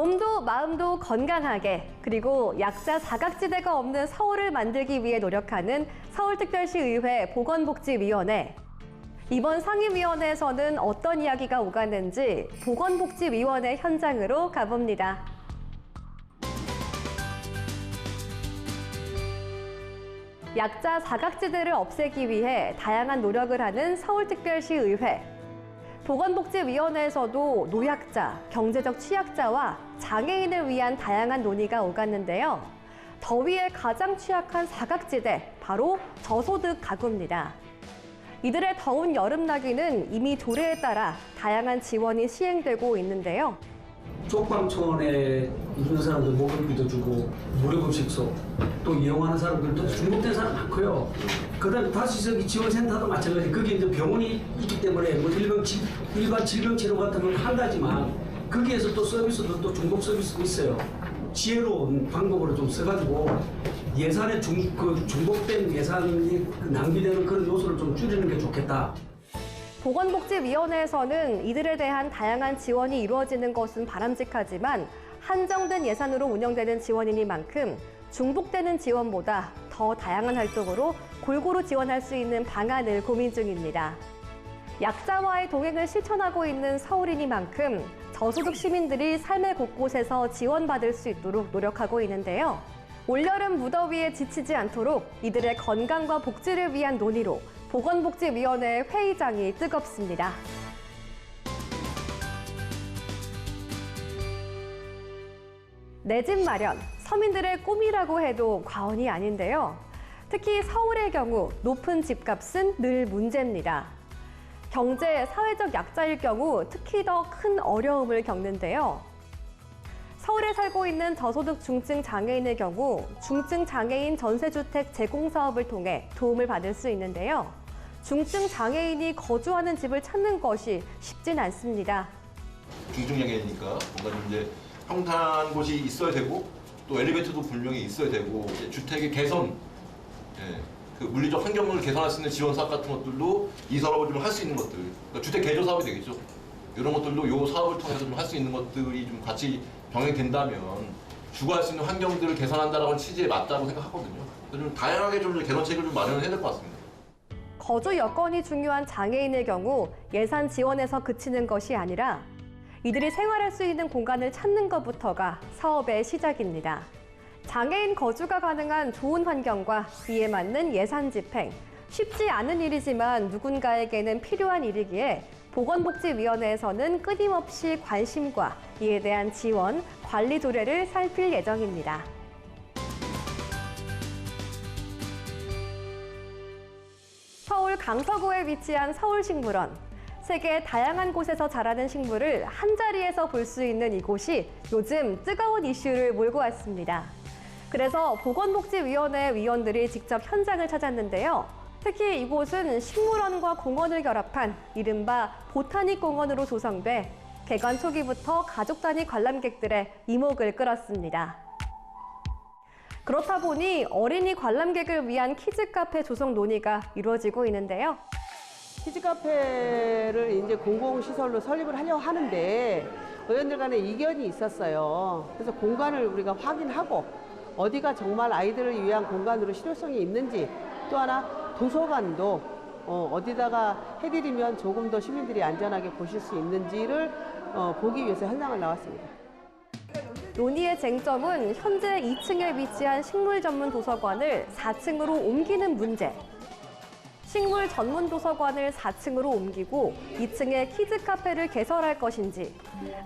몸도 마음도 건강하게 그리고 약자 사각지대가 없는 서울을 만들기 위해 노력하는 서울특별시 의회 보건복지위원회. 이번 상임위원회에서는 어떤 이야기가 오갔는지 보건복지위원회 현장으로 가봅니다. 약자 사각지대를 없애기 위해 다양한 노력을 하는 서울특별시 의회. 보건복지위원회에서도 노약자, 경제적 취약자와 장애인을 위한 다양한 논의가 오갔는데요. 더위에 가장 취약한 사각지대, 바로 저소득 가구입니다. 이들의 더운 여름나기는 이미 조례에 따라 다양한 지원이 시행되고 있는데요. 쪽방촌에 있는 사람들 목욕비도 주고 무료급식소 또 이용하는 사람들도 중복된 사람 많고요. 그다음에 다시서기 지원센터도 마찬가지. 그게 이제 병원이 있기 때문에 뭐 일반 질- 일반 질병 치료 같은 건한 가지만 거기에서 또 서비스도 또 중복 서비스도 있어요. 지혜로운 방법으로 좀 써가지고 예산에 중, 그 중복된 예산이 그 낭비되는 그런 요소를 좀 줄이는 게 좋겠다. 보건복지위원회에서는 이들에 대한 다양한 지원이 이루어지는 것은 바람직하지만 한정된 예산으로 운영되는 지원이니만큼 중복되는 지원보다 더 다양한 활동으로 골고루 지원할 수 있는 방안을 고민 중입니다. 약자와의 동행을 실천하고 있는 서울이니만큼 저소득 시민들이 삶의 곳곳에서 지원받을 수 있도록 노력하고 있는데요. 올여름 무더위에 지치지 않도록 이들의 건강과 복지를 위한 논의로 보건복지위원회 회의장이 뜨겁습니다. 내 집 마련, 서민들의 꿈이라고 해도 과언이 아닌데요. 특히 서울의 경우 높은 집값은 늘 문제입니다. 경제, 사회적 약자일 경우 특히 더 큰 어려움을 겪는데요. 서울에 살고 있는 저소득 중증 장애인의 경우 중증 장애인 전세주택 제공 사업을 통해 도움을 받을 수 있는데요. 중증 장애인이 거주하는 집을 찾는 것이 쉽진 않습니다. 중증 장애니까 뭔가 좀 이제 평탄 곳이 있어야 되고 또 엘리베이터도 분명히 있어야 되고 주택의 개선, 예, 그 물리적 환경을 개선할 수 있는 지원 사업 같은 것들도 이 사업을 좀 할 수 있는 것들, 그러니까 주택 개조 사업이 되겠죠. 이런 것들도 이 사업을 통해서 좀 할 수 있는 것들이 좀 같이 병행된다면 주거할 수 있는 환경들을 개선한다라는 취지에 맞다고 생각하거든요. 좀 다양하게 좀 개선책을 좀 마련을 해야 될 것 같습니다. 거주 여건이 중요한 장애인의 경우 예산 지원에서 그치는 것이 아니라 이들이 생활할 수 있는 공간을 찾는 것부터가 사업의 시작입니다. 장애인 거주가 가능한 좋은 환경과 이에 맞는 예산 집행. 쉽지 않은 일이지만 누군가에게는 필요한 일이기에 보건복지위원회에서는 끊임없이 관심과 이에 대한 지원, 관리 조례를 살필 예정입니다. 강서구에 위치한 서울식물원. 세계 다양한 곳에서 자라는 식물을 한 자리에서 볼 수 있는 이곳이 요즘 뜨거운 이슈를 몰고 왔습니다. 그래서 보건복지위원회 위원들이 직접 현장을 찾았는데요. 특히 이곳은 식물원과 공원을 결합한 이른바 보타닉 공원으로 조성돼 개관 초기부터 가족 단위 관람객들의 이목을 끌었습니다. 그렇다 보니 어린이 관람객을 위한 키즈 카페 조성 논의가 이루어지고 있는데요. 키즈 카페를 이제 공공시설로 설립을 하려고 하는데 의원들 간에 이견이 있었어요. 그래서 공간을 우리가 확인하고 어디가 정말 아이들을 위한 공간으로 실효성이 있는지 또 하나 도서관도 어, 어디다가 해드리면 조금 더 시민들이 안전하게 보실 수 있는지를 어, 보기 위해서 현장을 나왔습니다. 논의의 쟁점은 현재 2층에 위치한 식물 전문 도서관을 4층으로 옮기는 문제. 식물 전문 도서관을 4층으로 옮기고 2층에 키즈 카페를 개설할 것인지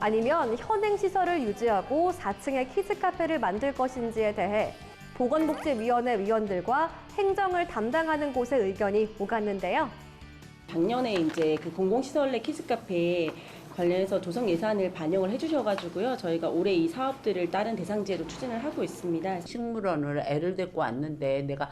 아니면 현행 시설을 유지하고 4층에 키즈 카페를 만들 것인지에 대해 보건복지위원회 위원들과 행정을 담당하는 곳의 의견이 오갔는데요. 작년에 이제 그 공공시설 내 키즈카페 관련해서 조성 예산을 반영을 해주셔가지고요. 저희가 올해 이 사업들을 다른 대상지로 추진을 하고 있습니다. 식물원을 애를 데리고 왔는데 내가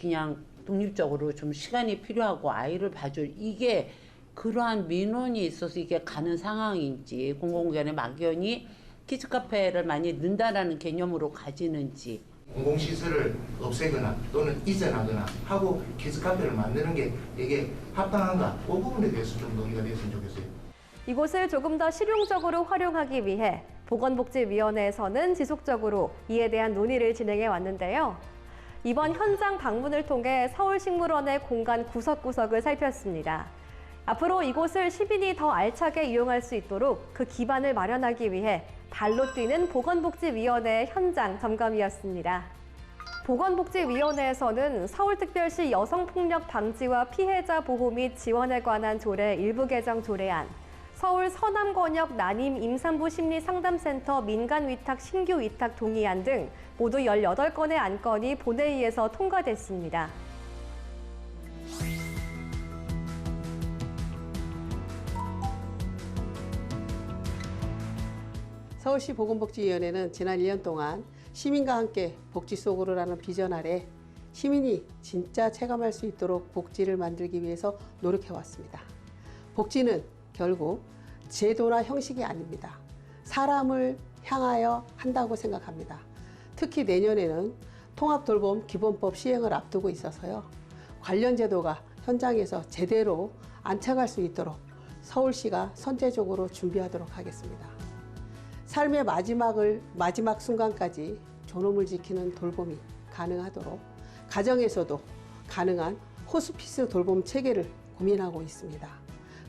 그냥 독립적으로 좀 시간이 필요하고 아이를 봐줄 이게 그러한 민원이 있어서 이게 가는 상황인지 공공기관의 막연히 키즈 카페를 많이 넣는다라는 개념으로 가지는지 공공시설을 없애거나 또는 이전하거나 하고 키즈카페를 만드는 게 이게 합당한가? 그 부분에 대해서 좀 논의가 됐으면 좋겠어요. 이곳을 조금 더 실용적으로 활용하기 위해 보건복지위원회에서는 지속적으로 이에 대한 논의를 진행해 왔는데요. 이번 현장 방문을 통해 서울식물원의 공간 구석구석을 살폈습니다. 앞으로 이곳을 시민이 더 알차게 이용할 수 있도록 그 기반을 마련하기 위해 발로 뛰는 보건복지위원회 현장 점검이었습니다. 보건복지위원회에서는 서울특별시 여성폭력 방지와 피해자 보호 및 지원에 관한 조례 일부 개정 조례안, 서울 서남권역 난임 임산부 심리상담센터 민간위탁 신규 위탁 동의안 등 모두 18건의 안건이 본회의에서 통과됐습니다. 서울시 보건복지위원회는 지난 1년 동안 시민과 함께 복지 속으로라는 비전 아래 시민이 진짜 체감할 수 있도록 복지를 만들기 위해서 노력해 왔습니다. 복지는 결국 제도나 형식이 아닙니다. 사람을 향하여 한다고 생각합니다. 특히 내년에는 통합돌봄 기본법 시행을 앞두고 있어서요. 관련 제도가 현장에서 제대로 안착할 수 있도록 서울시가 선제적으로 준비하도록 하겠습니다. 삶의 마지막을 마지막 순간까지 존엄을 지키는 돌봄이 가능하도록 가정에서도 가능한 호스피스 돌봄 체계를 고민하고 있습니다.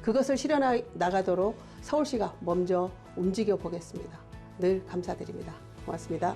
그것을 실현해 나가도록 서울시가 먼저 움직여 보겠습니다. 늘 감사드립니다. 고맙습니다.